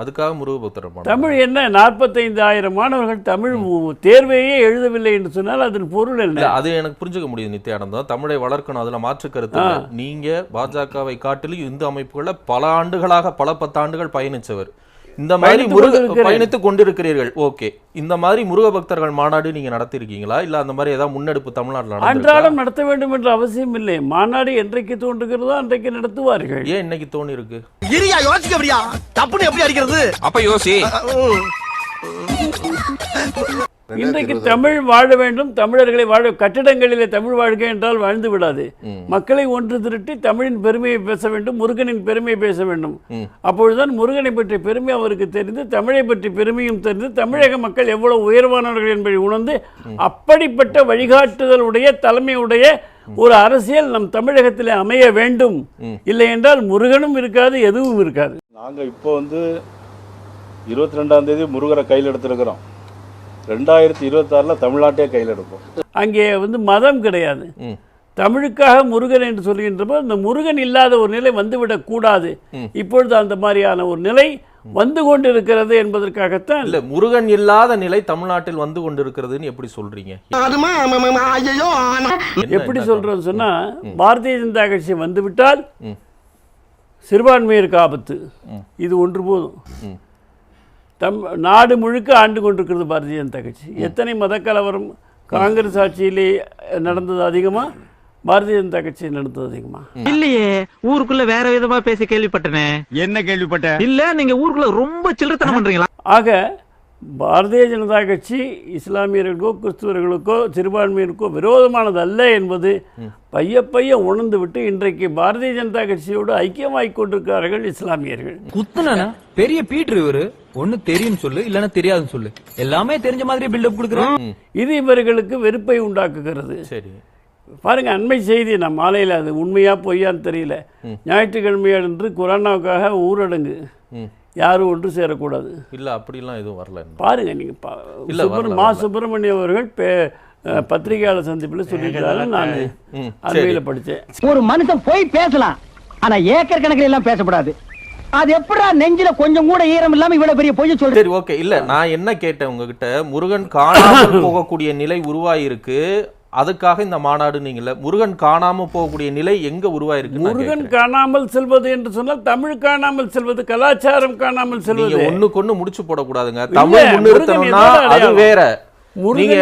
அதுக்காக முருக பக்தர்கள் மாநாடு. தமிழ் என்ன? நாற்பத்தைந்து ஆயிரம் மாணவர்கள் தமிழ் தேர்வையே எழுதவில்லை என்று சொன்னால் அதன் பொருள் என்ன? அது எனக்கு புரிஞ்சுக்க முடியுது நித்யானந்தம் தமிழை வளர்க்கணும் அதுல மாற்று கருத்து இல்ல. நீங்க பாஜகவை காட்டிலும் இந்து அமைப்புகள்ல பல ஆண்டுகளாக பல பத்தாண்டுகள் பயணிச்சவர். இந்த மாதிரி முருக. பயணித்துக் கொண்டிருக்கிறீர்கள். ஓகே. இந்த மாதிரி முருக பக்தர்கள் மாநாடு நீங்க நடத்திருக்கீங்களா? இல்ல அந்த மாதிரி ஏதாவது முன்னெடுப்பு தமிழ்நாட்டுல? அன்றாடம் நடத்த வேண்டும் என்ற அவசியம் இல்லை. மாநாடு என்றைக்கு தோன்றுகிறதோ அன்றைக்கு நடத்துவார்கள். ஏன் இன்னைக்கு தோணி இருக்கு இரியா யோசிக்க அப்படியா தப்புன்னு எப்படி அடிக்கிறது? அப்ப யோசி. இன்றைக்கு தமிழ் வாழ வேண்டும் தமிழர்களை வாழ கட்டிடங்களிலே தமிழ் வாழ்க என்றால் வாழ்ந்து விடாது. மக்களை ஒன்று திரட்டி தமிழின் பெருமையை பேச வேண்டும் முருகனின் பெருமையை பேச வேண்டும். அப்பொழுதுதான் முருகனை பற்றிய பெருமை அவருக்கு தெரிந்து தமிழை பற்றி பெருமையும் தெரிந்து தமிழக மக்கள் எவ்வளவு உயர்வானவர்கள் என்பதை உணர்ந்து அப்படிப்பட்ட வழிகாட்டுதலுடைய தலைமையுடைய ஒரு அரசியல் நம் தமிழகத்திலே அமைய வேண்டும். இல்லை என்றால் முருகனும் இருக்காது எதுவும் இருக்காது. நாங்க இப்போ வந்து இருபத்தி ரெண்டாம் தேதி முருகரை கையில் எடுத்திருக்கிறோம். ரெண்டாயிரத்தி இருபத்தாறுல தமிழ்நாட்டே கையில் எடுப்போம். அங்கே வந்து மதம் கிடையாது. தமிழுக்காக முருகன் என்று சொல்கின்றப்போ இந்த முருகன் இல்லாத ஒரு நிலை வந்துவிடக் கூடாது. இப்பொழுது அந்த மாதிரியான ஒரு நிலை வந்து கொண்டிருக்கிறது என்பதற்காகத்தான் இல்ல முருகன் இல்லாத நிலை தமிழ்நாட்டில் வந்து கொண்டிருக்கிறதுன்னு எப்படி சொல்றீங்க? எப்படி சொல்றோம் சொன்னா பாரதிய ஜனதா கட்சி வந்துவிட்டால். சிறுபான்மையருக்கு ஆபத்து. இது ஒன்று போதும். தம் நாடு முழுக்க ஆண்டு கொண்டிருக்கிறது பாரதிய ஜனதா கட்சி. எத்தனை மத கலவரம் காங்கிரஸ் ஆட்சியிலே நடந்தது அதிகமா? பாரதிய ஜனதா கட்சி நடந்தது அதிகமா? இல்லையே ஊருக்குள்ள வேற விதமா பேசி கேள்விப்பட்டனே. என்ன கேள்விப்பட்ட? இல்ல நீங்க ஊருக்குள்ள ரொம்ப சில்லறத்தனம் பண்றீங்களா? ஆக பாரதிய ஜனதா கட்சி இஸ்லாமியர்களுக்கோ கிறிஸ்துவர்களுக்கோ சிறுபான்மையினருக்கோ விரோதமானது அல்ல என்பது பைய பைய உணர்ந்து விட்டு இன்றைக்கு பாரதிய ஜனதா கட்சியோடு ஐக்கியமாகிக் கொண்டிருக்கிறார்கள் இஸ்லாமியர்கள். குத்துனா பெரிய பீட்ரு இவரு. ஒண்ணு தெரியும் சொல்லு இல்லன்னா தெரியாதுன்னு சொல்லு. எல்லாமே தெரிஞ்ச மாதிரி பில்டப் கொடுக்குறேன் இது இவர்களுக்கு வெறுப்பை உண்டாக்குகிறது. சரி. பாருங்க அண்மை செய்தி நான் மாலையில் அது உண்மையா பொய்யான்னு தெரியல. ஞாயிற்றுக்கிழமை அன்று கொரோனாவுக்காக ஊரடங்கு. யாரும் ஒன்று சேரக்கூடாது. இல்ல அப்படிலாம் எதுவும் வரல. பாருங்க நீங்க பா- இல்ல, மா. சுப்பிரமணியம் அவர்கள் பே- பத்திரிகையாளர் சந்திப்பில் சொல்லியிருக்காரு நான் சரி. படித்தேன். ஒரு மனுஷன் போய் பேசலாம் ஆனா ஏக்கர் கணக்கில் எல்லாம் பேசக்கூடாது அது எப்படா நெஞ்சில கொஞ்சம் கூட ஈரம் இல்லாம இவ்வளவு பெரிய பொய்ய சொல்ற சரி ஓகே இல்ல நான் என்ன கேட்டேன் உங்ககிட்ட? முருகன் காணாமல் போகக்கூடிய நிலை உருவாயிருக்கு. அதுக்காக இந்த மாநாடு நீங்கல்ல முருகன் காணாம போகக்கூடிய நிலை எங்க உருவாயிருக்கு முருகன் காணாமல் செல்வது என்று சொன்னால் தமிழ் காணாமல் செல்வது கலாச்சாரம் காணாமல் செல்வது. ஒண்ணுக்கு ஒண்ணு முடிச்சு போடக்கூடாதுங்க. தமிழ் முன்னிறுத்தணும்னா அது? வேற. நீங்க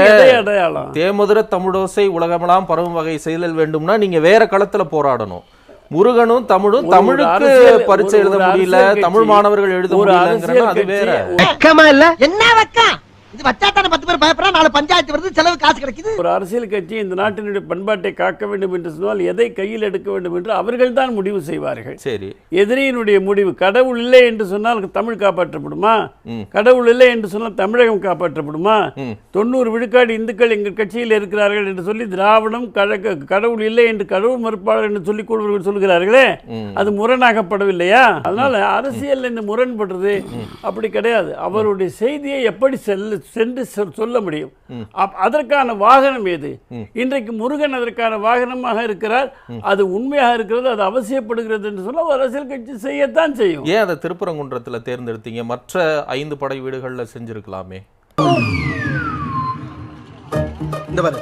தேமதுர தமிழோசை உலகமெல்லாம் பரவும் வகை செய்தல் வேண்டும்னா நீங்க வேற களத்துல போராடணும். முருகனும் தமிழும் தமிழுக்கு பரிச்சை எழுத முடியல தமிழ் மாணவர்கள் எழுத முடியலங்கிறனா அது வேற. கட்சி- வெக்கமா இல்ல? என்ன வக்கா இது வச்சா தானே பத்து பேர் பயப்படுறா? நாலு பஞ்சாயத்து வருது செலவு காசு கிடைக்குது. ஒரு அரசியல் கட்சி இந்த நாட்டினுடைய பண்பாட்டை காக்க வேண்டும் என்று சொன்னால் எதை கையில் எடுக்க வேண்டும் என்று அவர்கள் தான் முடிவு செய்வார்கள். சரி. எதிரியினுடைய முடிவு கடவுள் இல்லை என்று சொன்னால் தமிழ் காப்பாற்றப்படுமா. கடவுள் இல்லை என்று சொன்னால் தமிழகம் காப்பாற்றப்படுமா. தொண்ணூறு விழுக்காடு இந்துக்கள் எங்கள் கட்சியில் இருக்கிறார்கள் என்று சொல்லி திராவிடம் கழக கடவுள் இல்லை என்று கடவுள் மறுப்பாளர் என்று சொல்லிக் கொள்வர்கள் சொல்கிறார்களே அது முரணாகப்படவில்லையா? அதனால அரசியல் இந்த முரண்படுறது அப்படி கிடையாது. அவருடைய செய்தியை எப்படி செல்ல சென்று சொல்ல முடியும். அதற்கான வாகனம் எது இன்றைக்கு முருகன் அதற்கான வாகனமாக இருக்கிறார். அது உண்மையாக இருக்கிறது அது அவசியப்படுகிறது என்று சொன்னால் ஒரு அரசியல் கட்சி செய்யத்தான் செய்யும். ஏன் அதை திருப்பரங்குன்றத்துல தேர்ந்தெடுத்தீங்க? மற்ற ஐந்து படை வீடுகள்ல செஞ்சிருக்கலாமே. இந்த பாரு.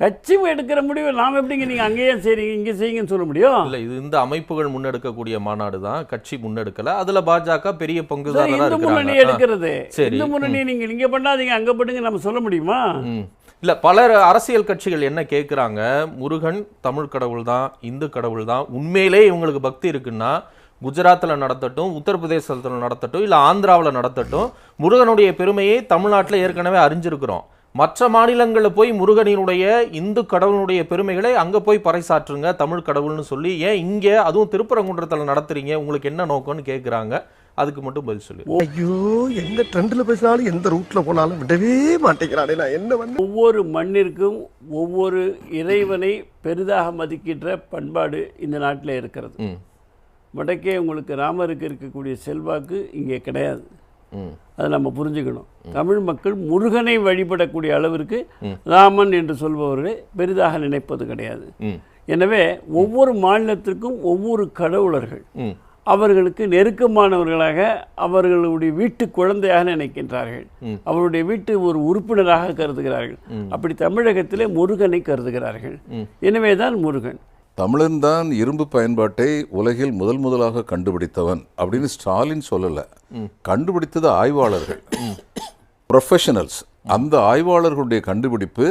கட்சி எடுக்கிற முடிவு நாம் எப்படிங்க நீங்க அங்கேயே செய்றீங்க இங்கே செய்யுங்கன்னு சொல்ல முடியும்? இல்ல இது இந்த அமைப்புகள் முன்னெடுக்கக்கூடிய மாநாடு தான். கட்சி முன்னெடுக்கல. அதுல பாஜக பெரிய சரி, பங்குதாரரா இந்து முன்னணி எடுக்கிறது. சரி. இந்து முன்னணி நீங்க இங்க பண்ணாதீங்க அங்க பண்ணுங்க நம்ம சொல்ல முடியுமா. இல்ல பல அரசியல் கட்சிகள் என்ன கேக்குறாங்க? முருகன் தமிழ் கடவுள் தான் இந்து கடவுள் தான். உண்மையிலே இவங்களுக்கு பக்தி இருக்குன்னா குஜராத்தில் நடத்தட்டும் உத்தரப்பிரதேசத்தில் நடத்தட்டும் இல்லை ஆந்திராவில் நடத்தட்டும் முருகனுடைய பெருமையை தமிழ்நாட்டில் ஏற்கனவே அறிஞ்சிருக்கிறோம். மற்ற மாநிலங்களில் போய் முருகனினுடைய இந்து கடவுளுடைய பெருமைகளை அங்கே போய் பறைசாற்றுங்க தமிழ் கடவுள்னு சொல்லி ஏன் இங்கே அதுவும் திருப்பரங்குன்றத்தில் நடத்துறீங்க உங்களுக்கு என்ன நோக்கம்னு கேட்குறாங்க அதுக்கு மட்டும் பதில் சொல்லு ஐயோ எந்த ட்ரெண்ட்ல பேசினாலும் எந்த ரூட்ல போனாலும் விடவே மாட்டேங்கிறானே நான் என்ன வந்து ஒவ்வொரு மண்ணிற்கும் ஒவ்வொரு இறைவனை பெரிதாக மதிக்கின்ற பண்பாடு இந்த நாட்டில் இருக்கிறது. வடக்கே உங்களுக்கு ராமருக்கு இருக்கக்கூடிய செல்வாக்கு இங்கே கிடையாது. அதை நம்ம புரிஞ்சுக்கணும். தமிழ் மக்கள் முருகனை வழிபடக்கூடிய அளவிற்கு ராமன் என்று சொல்பவர்களை பெரிதாக நினைப்பது கிடையாது. எனவே ஒவ்வொரு மாநிலத்திற்கும் ஒவ்வொரு கடவுளர்கள். அவர்களுக்கு நெருக்கமானவர்களாக அவர்களுடைய வீட்டு குழந்தையாக நினைக்கின்றார்கள். அவருடைய வீட்டு ஒரு உறுப்பினராக கருதுகிறார்கள். அப்படி தமிழகத்திலே முருகனை கருதுகிறார்கள். ம். எனவேதான் முருகன். தமிழன் தான் இரும்பு பயன்பாட்டை உலகில் முதல் முதலாக கண்டுபிடித்தவன் அப்படின்னு ஸ்டாலின் சொல்லல. கண்டுபிடித்தது ஆய்வாளர்கள். ப்ரொஃபஷனல்ஸ் அந்த ஆய்வாளர்களுடைய கண்டுபிடிப்பு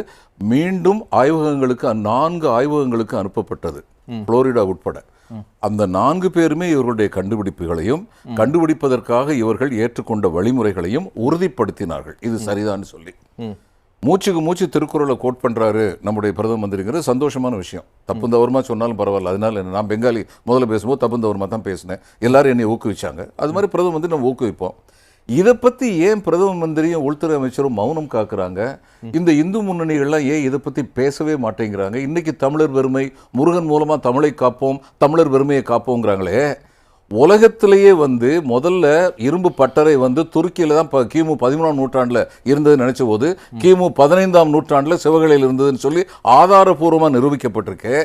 மீண்டும் ஆய்வகங்களுக்கு நான்கு ஆய்வகங்களுக்கு அனுப்பப்பட்டது. புளோரிடா உட்பட. அந்த நான்கு பேருமே இவர்களுடைய கண்டுபிடிப்புகளையும் கண்டுபிடிப்பதற்காக இவர்கள் ஏற்றுக்கொண்ட வழிமுறைகளையும் உறுதிப்படுத்தினார்கள். இது சரிதான் சொல்லி. மூச்சுக்கு மூச்சு திருக்குறளை கோட் பண்ணுறாரு நம்முடைய பிரதம மந்திரிங்கிறது சந்தோஷமான விஷயம். தப்பு தவறுமா சொன்னாலும் பரவாயில்ல. அதனால என்ன நான் பெங்காலி முதல்ல பேசும்போது தப்பு தவறுமா தான் பேசினேன். எல்லாரும் என்னை ஊக்குவிச்சாங்க. அது மாதிரி பிரதம மந்திரி நம்ம ஊக்குவிப்போம். இதை பற்றி ஏன் பிரதம மந்திரியும் உள்துறை அமைச்சரும் மௌனம் காக்குறாங்க? இந்த இந்து முன்னணிகள்லாம் ஏன் இதை பற்றி பேசவே மாட்டேங்கிறாங்க? இன்றைக்கி தமிழர் பெருமை முருகன் மூலமாக தமிழை காப்போம் தமிழர் பெருமையை காப்போங்கிறாங்களே. உலகத்திலேயே வந்து முதல்ல இரும்பு பட்டறை வந்து துருக்கியில தான் கிமு பதிமூணாம் நூற்றாண்டுல இருந்தது நினைச்ச போது கிமு பதினைந்தாம் நூற்றாண்டுல சிவகலையில் இருந்ததுன்னு சொல்லி ஆதாரபூர்வமா நிரூபிக்கப்பட்டிருக்கு.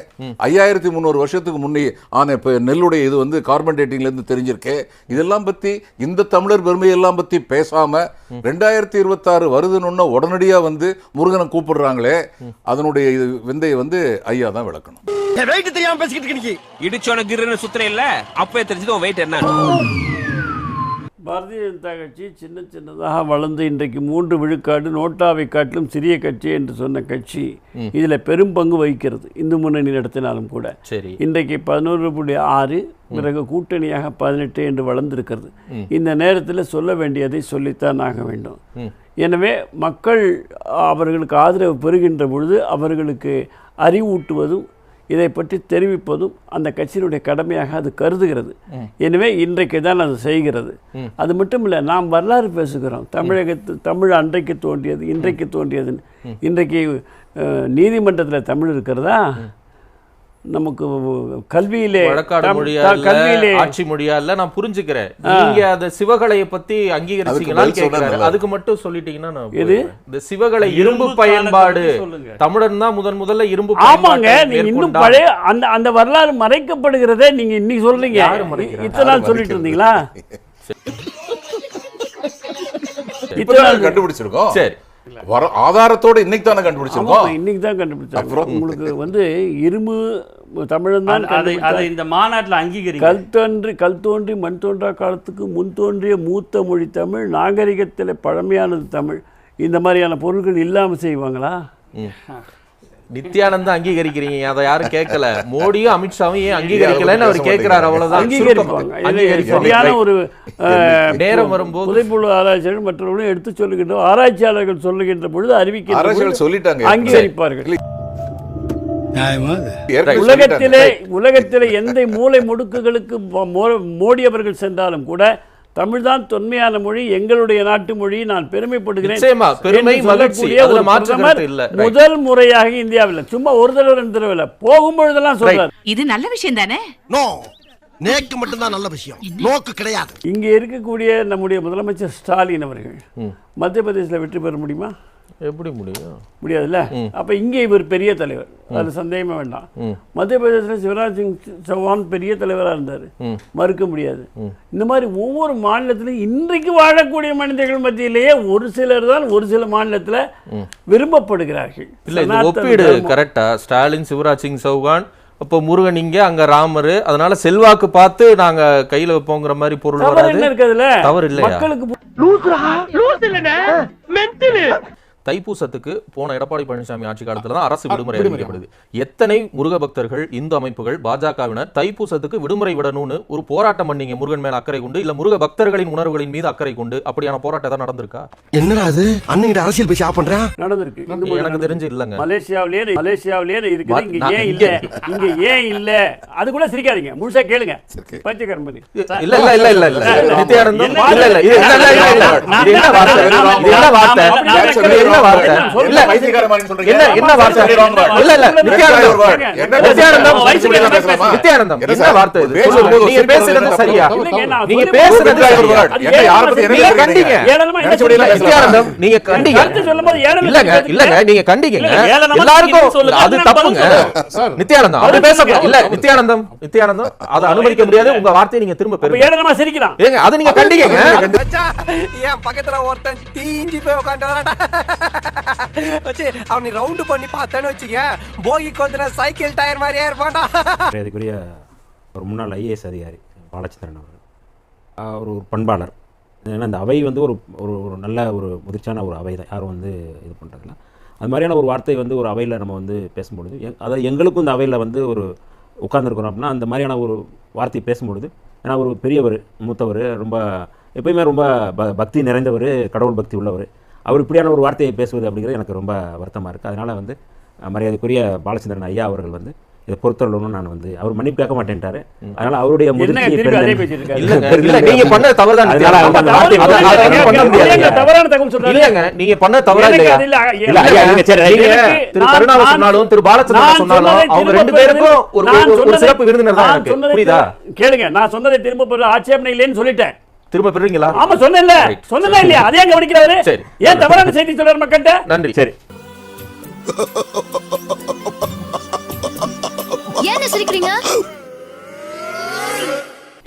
ஐயாயிரத்தி முந்நூறு வருஷத்துக்கு முன்னே ஆன இப்ப நெல்லுடைய இது வந்து கார்பன் டேட்டிங்ல இருந்து தெரிஞ்சிருக்கு. இதெல்லாம் பத்தி இந்த தமிழர் பெருமையெல்லாம் பத்தி பேசாம ரெண்டாயிரத்தி இருபத்தாறு வருதுன்னு உடனடியா வந்து முருகனை கூப்பிடுறாங்களே அதனுடைய இது விந்தையை வந்து ஐயா தான் விளக்கணும். தெரியாம பேசிக்கிட்டு இடிச்சோன கிருன்னு சுத்துற இல்ல அப்பவே தெரிஞ்சது உன் வெயிட் என்ன? பாரதிய ஜனதா கட்சி சின்ன சின்னதாக வளர்ந்து இன்றைக்கு மூன்று விழுக்காடு நோட்டாவை காட்டிலும் சிறிய கட்சி என்று சொன்ன கட்சி இதில் பெரும் பங்கு வகிக்கிறது. இந்து முன்னணி நடத்தினாலும் கூட. சரி. இன்றைக்கு பதினோரு புள்ளி ஆறு பிறகு கூட்டணியாக பதினெட்டு என்று வளர்ந்திருக்கிறது. இந்த நேரத்தில் சொல்ல வேண்டியதை சொல்லித்தான் ஆக வேண்டும். எனவே மக்கள் அவர்களுக்கு ஆதரவு பெறுகின்ற பொழுது அவர்களுக்கு அறிவூட்டுவதும் இதை பற்றி தெரிவிப்பதும் அந்த கட்சியினுடைய கடமையாக அது கருதுகிறது. எனவே இன்றைக்கு தான் அது செய்கிறது. அது மட்டும் இல்லை நாம் வரலாறு பேசுகிறோம். தமிழகத்து தமிழ் அன்றைக்கு தோன்றியது இன்றைக்கு தோன்றியதுன்னு இன்றைக்கு நீதிமன்றத்தில் தமிழ் இருக்கிறதா? நமக்கு கல்வியிலே கல்வியிலே. ஆட்சி மொழியா இல்ல நான் புரிஞ்சுக்கிறேன். நீங்க அந்த சிவகலையை பத்தி அங்கீகரிச்சீங்களான்னு நல்லா அதுக்கு மட்டும் சொல்லிட்டீங்கன்னா? போயிடுவேன். இந்த சிவகலை இரும்பு இரும்பு பயன்பாடு. தமிழன் தான் முதன் முதல்ல இரும்பு ஆமாங்க நீங்க இன்னும். பழைய அந்த அந்த வரலாறு மறைக்கப்படுகிறதே நீங்க இன்னைக்கு சொல்றீங்க? இத்தனை நாள் சொல்லிட்டு இருந்தீங்களா? இப்ப இத்தனை கண்டுபிடிச்சிருக்கோம். சரி. வர ஆதாரத்தோட இன்னைக்கு தானே கண்டுபிடிச்சிருக்கோம்? இன்னைக்கு தான் கண்டுபிடிச்சாங்க. உங்களுக்கு வந்து இரும்பு தமிழன் தான் அதை அதை இந்த மாநாட்டில் அங்கீகரிங்க. கல் தோன்றி கல் தோன்றி மண் தோன்றா காலத்துக்கு முன் தோன்றிய மூத்த மொழி தமிழ் நாகரிகத்தில் பழமையானது தமிழ். இந்த மாதிரியான பொருட்கள் இல்லாமல் செய்வாங்களா? நித்யானந்தா அங்கீகரிக்கிறீங்க. அதை யாரும் கேட்கல. மோடியும் அமித்ஷாவும் ஏன் அங்கீகரிக்கலன்னு அவர் கேட்கிறாரு. அவ்வளவுதான். அங்கீகரிப்பாங்க. ஒரு நேரம் வரும்போது புதைப்புழு ஆராய்ச்சியாளர்கள் மற்றவர்களும் எடுத்து சொல்லுகின்ற ஆராய்ச்சியாளர்கள் சொல்லுகின்ற பொழுது பொழுது சொல்லிட்டாங்க. அங்கீகரிப்பார்கள். உலகத்திலே. உலகத்திலே எந்த மூலை முடுக்குகளுக்கு மோடி அவர்கள் சென்றாலும் கூட தமிழ்தான் தொன்மையான மொழி எங்களுடைய நாட்டு மொழி நான் பெருமைப்படுகிறேன். முதல் முறையாக இந்தியாவில் சும்மா ஒரு தடவை ரெண்டு தடவை இல்ல. போகும்பொழுதெல்லாம் சொல்றாரு. இது நல்ல விஷயம் தானே? நோ நேக்கு மட்டும்தான் நல்ல விஷயம். நோக்கு கிடையாது. இங்கே இருக்கக்கூடிய நம்முடைய முதலமைச்சர் ஸ்டாலின் அவர்கள் மத்திய பிரதேசத்தில் வெற்றி பெற முடியுமா? எப்படி முடியும்? முடியாதுல்ல? அப்ப இங்கே இவர் பெரிய தலைவர். அது சந்தேகமே வேண்டாம். மத்திய பிரதேசத்தில் சிவராஜ் சிங் சௌஹான் பெரிய தலைவரா இருந்தார். மறுக்க முடியாது. இந்த மாதிரி ஒவ்வொரு மாநிலத்திலும் இன்றைக்கு வாழக்கூடிய மனிதர்கள் மத்தியிலேயே ஒரு சிலர் தான் ஒரு சில மாநிலத்துல விரும்பப்படுகிறார்கள். இல்ல ஒப்பீடு. கரெக்டா ஸ்டாலின் சிவராஜ் சிங் சௌகான் அப்போ முருகன் இங்க அங்க ராமர். அதனால செல்வாக்கு பார்த்து நாங்க கையில வைப்போங்கிற மாதிரி பொருள் வராது. தவறு இல்லையா? மக்களுக்கு லூஸ் இல்லனே மென்டல் தைப்பூசத்துக்கு போன எடப்பாடி பழனிசாமி ஆட்சி காலத்துல தான் அரசு விடுமுறை அறிவிக்கப்படுது எத்தனை முருக பக்தர்கள் இந்து அமைப்புகள் பாஜகவினர் தைப்பூசத்துக்கு விடுமுறை விடணும்னு ஒரு போராட்டம் பண்ணீங்க முருகன் மேல அக்கறை கொண்டு இல்ல முருக பக்தர்களின் உணர்வுகளின் மீது அக்கறை கொண்டு அப்படியான போராட்டம் நடந்திருக்கா என்னடா அது அண்ணன் அரசியல் பேசி ஆப் நடந்திருக்கு எனக்கு தெரிஞ்சு இல்லங்க மலேசியாவிலேயே மலேசியாவிலேயே இருக்குது இங்க ஏன் இல்ல இங்க ஏன் இல்ல அது கூட சிரிக்காதீங்க முழுசா கேளுங்க பச்சைக்கரும்பதி இல்ல இல்ல இல்ல இல்ல இல்ல நித்யானந்தம் என்ன- இல்ல இல்ல இல்ல இல்ல இல்ல இல்ல இது என்ன வார்த்தை இது என்ன வார்த்தை? இல்ல. என்ன என்ன வார்த்தை? இல்ல இல்ல. நித்யானந்தம். என்ன வார்த்தை இது. நீங்க பேசுறது சரியா? நீங்க பேசுறது அது யாரை பத்தி கண்டீங்க? நித்யானந்தம் நீங்க கண்டீங்க. இல்லங்க? இல்லங்க நீங்க கண்டீங்க. எல்லாருக்கும். அது தப்புங்க. நித்யானந்தம். பதில் பேசக்கூடாது இல்ல. நித்யானந்தம். நித்யானந்தம். அதை அனுமதிக்க முடியாது. உங்க வார்த்தையை நீங்க திரும்ப பெறுங்க. ஏளனமா சிரிக்கிறான்? ஏங்க அது நீங்க கண்டீங்க. என் பக்கத்துல ஒருத்தன் தீஞ்சு போய் வரான்டா. வச்சு அவனை ரவுண்டு பண்ணி பார்த்தேன்னு வச்சுக்க போகிக்கு வந்து சைக்கிள் டயர் மாதிரியே இருப்பான்டா இதுக்குரிய ஒரு முன்னாள் ஐஏஎஸ் அதிகாரி பாலச்சந்திரன் அவர் அவர் ஒரு பண்பாளர். ஏன்னா அந்த அவை வந்து ஒரு ஒரு ஒரு நல்ல ஒரு முதிர்ச்சியான ஒரு அவை தான். யாரும் வந்து இது பண்ணுறதில்ல அது மாதிரியான ஒரு வார்த்தை வந்து ஒரு அவையில் நம்ம வந்து பேசும்பொழுது எங் அதாவது எங்களுக்கும் இந்த அவையில் வந்து ஒரு உட்கார்ந்துருக்குறோம் அப்படின்னா அந்த மாதிரியான ஒரு வார்த்தை பேசும்பொழுது ஏன்னா ஒரு பெரியவர் மூத்தவர் ரொம்ப எப்பயுமே ரொம்ப ப பக்தி நிறைந்தவர் கடவுள் பக்தி உள்ளவர். அவர் இப்படியான ஒரு வார்த்தையை பேசுவது அப்படிங்கிறது எனக்கு ரொம்ப வருத்தமாக இருக்குது அதனால் வந்து மரியாதைக்குரிய பாலச்சந்திரன் ஐயா அவர்கள் வந்து இதை பொறுத்தள்ளணும்னு நான் வந்து அவர் மன்னிப்பு கேட்க மாட்டேன்ட்டாரு. அதனால அவருடைய நீங்க பண்ண தவறுதான். தவறான தகவல் சொல்றாரு. இல்லங்க நீங்க பண்ண தவறா இல்ல, திரு கருணாவை சொன்னாலும் திரு பாலச்சந்திரன் சொன்னாலும் அவங்க ரெண்டு பேருக்கும் ஒரு சிறப்பு விருந்தினர் தான் புரியுதா? கேளுங்க நான் சொன்னதை திரும்ப ஆட்சேபனை இல்லைன்னு சொல்லிட்டேன். திரும்ப பெறுறீங்களா ஆமா சொன்னேன்ல. சொன்னதா இல்லையா? அதே கவனிக்கிறாரு? சரி. ஏன் தவறான செய்தி சொல்றாரு மக்கள்கிட்ட? நன்றி. சரி. ஏன்னு சிரிக்கிறீங்க?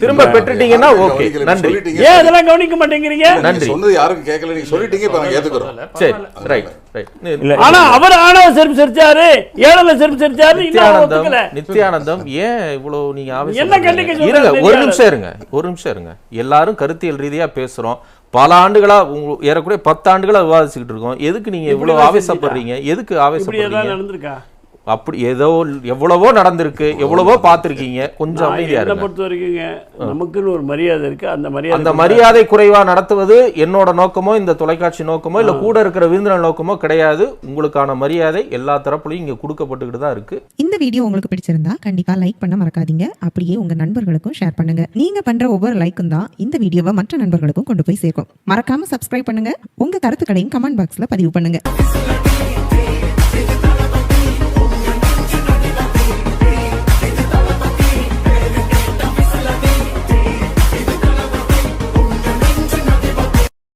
திரும்ப பெற்றுட்டீங்கன்னா ஓகே. நன்றி. ஏன் அதெல்லாம் கவனிக்க மாட்டேங்கிறீங்க? நன்றி. சொன்னது யாருக்கும் கேட்கல. நீங்க சொல்லிட்டீங்க இப்ப நாங்க ஏத்துக்கிறோம். சரி ரைட் ரைட் ஆனா அவர் ஆணவ செருப்பு சிரிச்சாரு ஏழல செருப்பு சிரிச்சாரு நித்யானந்தம் நித்யானந்தம் ஏன் இவ்வளவு நீங்க ஆவேசம் என்ன கண்டிக்க இருங்க ஒரு. நிமிஷம் இருங்க ஒரு நிமிஷம் இருங்க. எல்லாரும் கருத்தியல் ரீதியா பேசுறோம். பல ஆண்டுகளா உங்க ஏறக்குறைய பத்து ஆண்டுகளா விவாதிச்சுக்கிட்டு இருக்கோம். எதுக்கு நீங்க இவ்வளவு ஆவேசப்படுறீங்க? எதுக்கு ஆவேசப்படுறீங்க? நடந்திருக்கா? அப்படி ஏதோ எவ்வளவோ நடந்திருக்கு எவ்வளவோ பார்த்திருக்கீங்க. கொஞ்சம் நான் அமைதியா என்னை இருங்க. பொறுத்த வரைக்குங்க நமக்குன்னு ஒரு மரியாதை இருக்கு. அந்த மரியாதை அந்த மரியாதை குறைவா நடத்துவது என்னோட நோக்கமோ இந்த தொலைக்காட்சி நோக்கமோ இல்ல கூட இருக்கிற விருந்தினர் நோக்கமோ கிடையாது. உங்களுக்கான மரியாதை எல்லா தரப்புலையும் இங்க கொடுக்கப்பட்டுக்கிட்டு தான் இருக்கு. இந்த வீடியோ உங்களுக்கு பிடிச்சிருந்தா கண்டிப்பா லைக் பண்ண மறக்காதீங்க. அப்படியே உங்க நண்பர்களுக்கும் ஷேர் பண்ணுங்க. நீங்க பண்ற ஒவ்வொரு லைக்கும் தான் இந்த வீடியோவை மற்ற நண்பர்களுக்கும் கொண்டு போய் சேர்க்கும். மறக்காம சப்ஸ்கிரைப் பண்ணுங்க. உங்க கருத்துக்களையும் கமெண்ட் பாக்ஸ்ல பதிவு பண்ணுங்க.